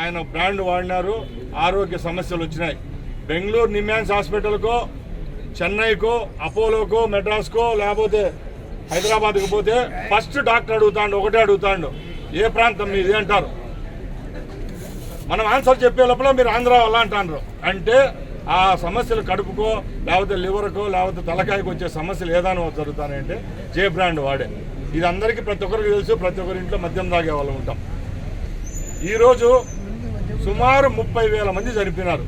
ఆయన బ్రాండ్ వాడినారు ఆరోగ్య సమస్యలు వచ్చినాయి. బెంగళూరు నిమ్యాన్స్ హాస్పిటల్కో చెన్నైకో అపోలోకో మెడ్రాస్కో లేకపోతే హైదరాబాద్కి పోతే ఫస్ట్ డాక్టర్ అడుగుతాడు ఒకటే అడుగుతాడు. ఏ ప్రాంతం మీది అంటారు? మనం ఆన్సర్ చెప్పే లోపల మీరు ఆంధ్ర వల్ల అంటారు అంటే ఆ సమస్యలు కడుపుకో లేకపోతే లివర్కో లేకపోతే తలకాయకు వచ్చే సమస్యలు ఏదైనా జరుగుతానంటే జే బ్రాండ్ వాడే. ఇది అందరికీ ప్రతి ఒక్కరికి తెలుసు ప్రతి ఒక్కరి ఇంట్లో మద్యం తాగే వాళ్ళు ఉంటాం. ఈరోజు సుమారు ముప్పై వేల మంది చనిపోయినారు.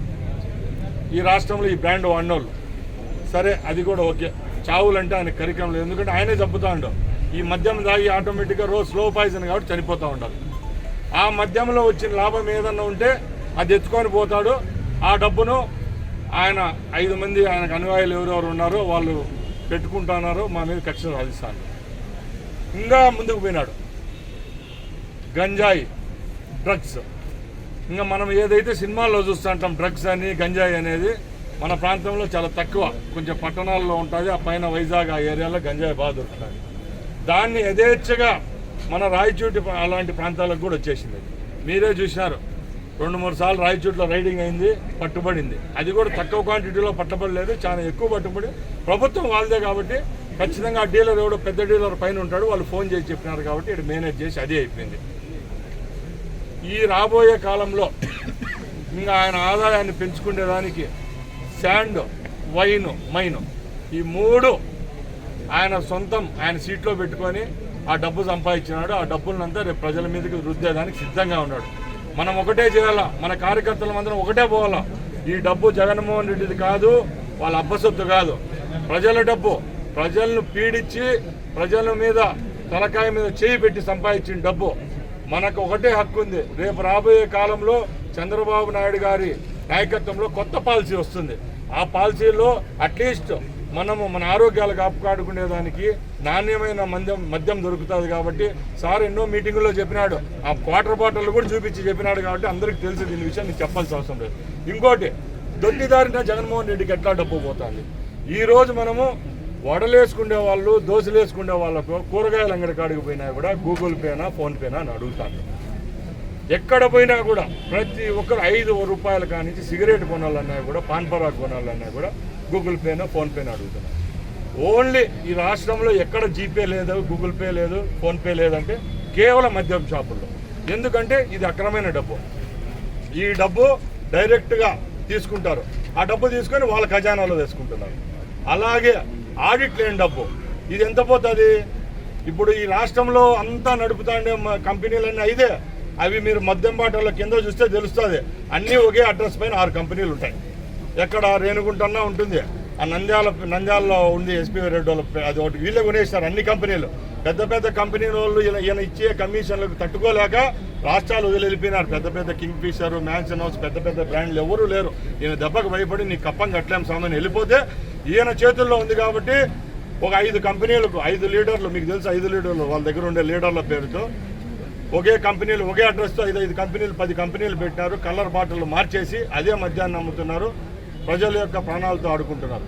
ఈ రాష్ట్రంలో ఈ బ్రాండ్ వాడినోళ్ళు. సరే అది కూడా ఓకే. చావులంటే ఆయన కరికం లేదు. ఎందుకంటే ఆయనే చంపుతూ ఉండవు ఈ మద్యం తాగి ఆటోమేటిక్గా రోజు స్లో పాయిజన్ కాబట్టి చనిపోతూ ఉండాలి. ఆ మద్యంలో వచ్చిన లాభం ఏదన్నా ఉంటే అది ఎత్తుకొని పోతాడు. ఆ డబ్బును ఆయన ఐదు మంది ఆయనకు అనుయాయులు ఎవరెవరు ఉన్నారో వాళ్ళు పెట్టుకుంటున్నారు మా మీద కక్ష సాధిస్తాను. ఇంకా ముందుకు పోయినాడు. గంజాయి డ్రగ్స్. ఇంకా మనం ఏదైతే సినిమాల్లో చూస్తుంటాం డ్రగ్స్ అని గంజాయి అనేది మన ప్రాంతంలో చాలా తక్కువ. కొంచెం పట్టణాల్లో ఉంటుంది ఆ పైన వైజాగ్ ఆ ఏరియాలో గంజాయి బాగా దొరుకుతుంది. దాన్ని యథేచ్ఛగా మన రాయచూటి అలాంటి ప్రాంతాలకు కూడా వచ్చేసింది. మీరే చూసినారు. రెండు మూడు సార్లు రాయచూట్లో రైడింగ్ అయింది పట్టుబడింది. అది కూడా తక్కువ క్వాంటిటీలో పట్టబడలేదు చాలా ఎక్కువ పట్టుబడి. ప్రభుత్వం వాళ్ళదే కాబట్టి ఖచ్చితంగా ఆ డీలర్ ఎవడో పెద్ద డీలర్ పైన ఉంటాడు వాళ్ళు ఫోన్ చేసి చెప్పినారు కాబట్టి ఇక్కడ మేనేజ్ చేసి అదే అయిపోయింది. ఈ రాబోయే కాలంలో ఇంకా ఆయన ఆదాయాన్ని పెంచుకునేదానికి శాండ్ వైన్ మైన్ ఈ మూడు ఆయన సొంతం ఆయన సీట్లో పెట్టుకొని ఆ డబ్బు సంపాదించినాడు. ఆ డబ్బులంతా రేపు ప్రజల మీదకి రుద్దేదానికి సిద్ధంగా ఉన్నాడు. మనం ఒకటే చేయాలా? మన కార్యకర్తలు అందరం ఒకటే పోవాలా? ఈ డబ్బు జగన్మోహన్ రెడ్డిది కాదు వాళ్ళ అబ్బసొత్తు కాదు. ప్రజల డబ్బు ప్రజలను పీడించి ప్రజల మీద తలకాయ మీద చేయి పెట్టి సంపాదించిన డబ్బు మనకు ఒకటే హక్కు ఉంది రేపు రాబోయే కాలంలో చంద్రబాబు నాయుడు గారి నాయకత్వంలో కొత్త పాలసీ వస్తుంది. ఆ పాలసీలో అట్లీస్ట్ మనము మన ఆరోగ్యాలు కాపాడుకునేదానికి నాణ్యమైన మద్యం మద్యం దొరుకుతుంది కాబట్టి సార్ ఎన్నో మీటింగుల్లో చెప్పినాడు. ఆ క్వార్టర్ బాటిల్ కూడా చూపించి చెప్పినాడు కాబట్టి అందరికీ తెలుసు దీని విషయం నీకు చెప్పాల్సిన అవసరం లేదు. ఇంకోటి దొడ్డిదారిన జగన్మోహన్ రెడ్డికి ఎట్లా డబ్బు పోతుంది? ఈరోజు మనము వడలేసుకునే వాళ్ళు దోశలు వేసుకునే వాళ్ళకు కూరగాయల అంగడి కాడికి పోయినా కూడా గూగుల్ పేనా ఫోన్పేనా అని అడుగుతాను ఎక్కడ పోయినా కూడా ప్రతి ఒక్కరు ఐదు రూపాయల కానించి సిగరెట్ కొనాలన్నా కూడా పాన్ కొనాలన్నా కూడా గూగుల్ పేనా ఫోన్పేనా అడుగుతున్నారు. ఓన్లీ ఈ రాష్ట్రంలో ఎక్కడ జీపే లేదు గూగుల్ పే లేదు ఫోన్పే లేదంటే కేవలం మద్యం షాపుల్లో. ఎందుకంటే ఇది అక్రమైన డబ్బు. ఈ డబ్బు డైరెక్ట్గా తీసుకుంటారు. ఆ డబ్బు తీసుకొని వాళ్ళ ఖజానాలో వేసుకుంటున్నారు. అలాగే ఆడిట్ లేని డబ్బు. ఇది ఎంత పోతుంది? ఇప్పుడు ఈ రాష్ట్రంలో అంతా నడుపుతాండే కంపెనీలన్నీ అయితే అవి మీరు మద్యం బాటల కింద చూస్తే తెలుస్తుంది. అన్నీ ఒకే అడ్రస్ పైన ఆరు కంపెనీలు ఉంటాయి. ఎక్కడ రేణుగుంటన్నా ఉంటుంది. ఆ నంద్యాల నంద్యాలలో ఉంది ఎస్పీ రెడ్డి వాళ్ళు అది ఒకటి. వీళ్ళే కొనేస్తారు అన్ని కంపెనీలు. పెద్ద పెద్ద కంపెనీల వాళ్ళు ఈయన ఇచ్చే కమిషన్లకు తట్టుకోలేక రాష్ట్రాలు వదిలిపోయినారు పెద్ద పెద్ద కింగ్ ఫిషర్ మ్యాన్షన్ హౌస్ పెద్ద పెద్ద బ్రాండ్లు ఎవరూ లేరు. ఈయన దెబ్బకు భయపడి నీ కప్పం కట్టలేం సామాన్ వెళ్ళిపోతే ఈయన చేతుల్లో ఉంది కాబట్టి ఒక ఐదు కంపెనీలకు ఐదు లీడర్లు మీకు తెలుసు ఐదు లీడర్లు వాళ్ళ దగ్గర ఉండే లీడర్ల పేరుతో ఒకే కంపెనీలు ఒకే అడ్రస్తో ఐదు ఐదు కంపెనీలు పది కంపెనీలు పెట్టినారు కలర్ బాటిల్ మార్చేసి అదే మద్యాన్ని అమ్ముతున్నారు ప్రజల యొక్క ప్రాణాలతో ఆడుకుంటున్నారు.